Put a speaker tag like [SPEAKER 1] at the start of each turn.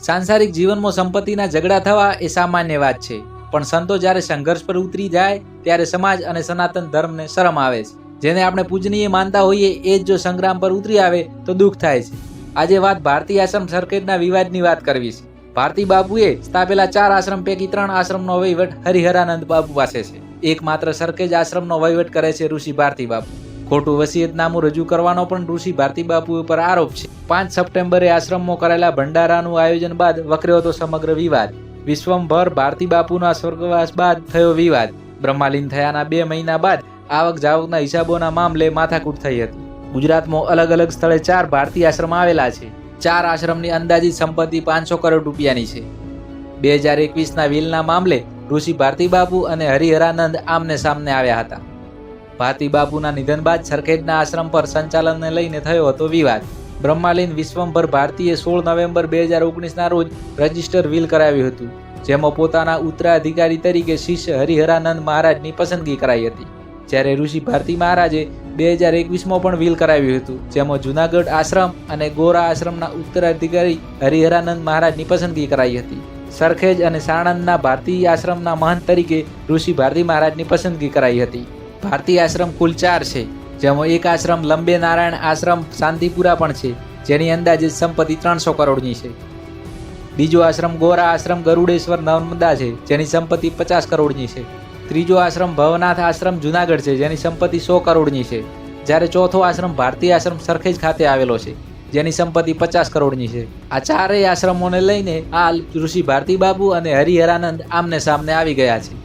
[SPEAKER 1] સાંસારિક જીવનમાં સંપત્તિના ઝઘડા થવા એ સામાન્ય વાત છે. પણ સંતો જ્યારે સંઘર્ષ પર ઉતરી જાય, ત્યારે સમાજ અને સનાતન ધર્મને શરમ આવે છે. જેને આપણે પૂજનીય માનતા હોઈએ, એ જ જો સંગ્રામ પર ઉતરી આવે, તો દુઃખ થાય છે. આજે વાત ભારતીય આશ્રમ સર્કિટના વિવાદની વાત કરવી છે. ભારતી બાપુએ સ્થાપેલા ચાર આશ્રમ પૈકી ત્રણ આશ્રમનો વહીવટ હરિહરાનંદ બાપુ પાસે છે. એકમાત્ર સરખેજ આશ્રમનો વહીવટ કરે છે ઋષિ ભારતી બાપુ. ખોટું વસિયતનામું રજૂ કરવાનો પણ ઋષિ ભારતી બાપુ ઉપર આરોપ છે. પાંચ સપ્ટેમ્બરે આશ્રમમાં કરેલા ભંડારાનું આયોજન બાદ વકર્યો હતો સમગ્ર વિવાદ. વિશ્વમભર ભારતી બાપુના સ્વર્ગવાસ બાદ થયો વિવાદ. બ્રહ્માલીન થયાના બે મહિના બાદ આવક જાવકના હિસાબોના મામલે માથાકૂટ થઈ હતી. ગુજરાતમાં અલગ અલગ સ્થળે ચાર ભારતીય આશ્રમ આવેલા છે. ચાર આશ્રમની અંદાજિત સંપત્તિ પાંચસો કરોડ રૂપિયાની છે. બે હજાર એકવીસના વિલના મામલે ઋષિ ભારતી બાપુ અને હરિહરાનંદ આમને સામને આવ્યા હતા. ભારતી બાપુના નિધન બાદ સરખેજના આશ્રમ પર સંચાલનને લઈને થયો હતો વિવાદ. બ્રહ્માલીન વિશ્વંભર ભારતીએ સોળ નવેમ્બર બે હજાર ઓગણીસના રોજ રજિસ્ટર વિલ કરાવ્યું હતું, જેમાં પોતાના ઉત્તરાધિકારી તરીકે શિષ્ય હરિહરાનંદ મહારાજની પસંદગી કરાઈ હતી. જ્યારે ઋષિ ભારતી મહારાજે બે હજાર એકવીસમાં પણ વિલ કરાવ્યું હતું, જેમાં જુનાગઢ આશ્રમ અને ગોરા આશ્રમના ઉત્તરાધિકારી હરિહરાનંદ મહારાજની પસંદગી કરાઈ હતી. સરખેજ અને સાણંદના ભારતીય આશ્રમના મહંત તરીકે ઋષિ ભારતી મહારાજની પસંદગી કરાઈ હતી. ભારતીય આશ્રમ કુલ ચાર છે, જેમાં એક આશ્રમ લંબે નારાયણ આશ્રમ શાંતિપુરા પણ છે, જેની અંદાજિત સંપત્તિ ત્રણસો કરોડની છે. બીજો આશ્રમ ગોરા આશ્રમ ગરુડેશ્વર નર્મદા છે, જેની સંપત્તિ પચાસ કરોડની છે. ત્રીજો આશ્રમ ભવનાથ આશ્રમ જુનાગઢ છે, જેની સંપત્તિ સો કરોડની છે. જ્યારે ચોથો આશ્રમ ભારતીય આશ્રમ સરખેજ ખાતે આવેલો છે, જેની સંપત્તિ પચાસ કરોડની છે. આ ચારેય આશ્રમોને લઈને આ ઋષિ ભારતી બાબુ અને હરિહરાનંદ આમને સામને આવી ગયા છે.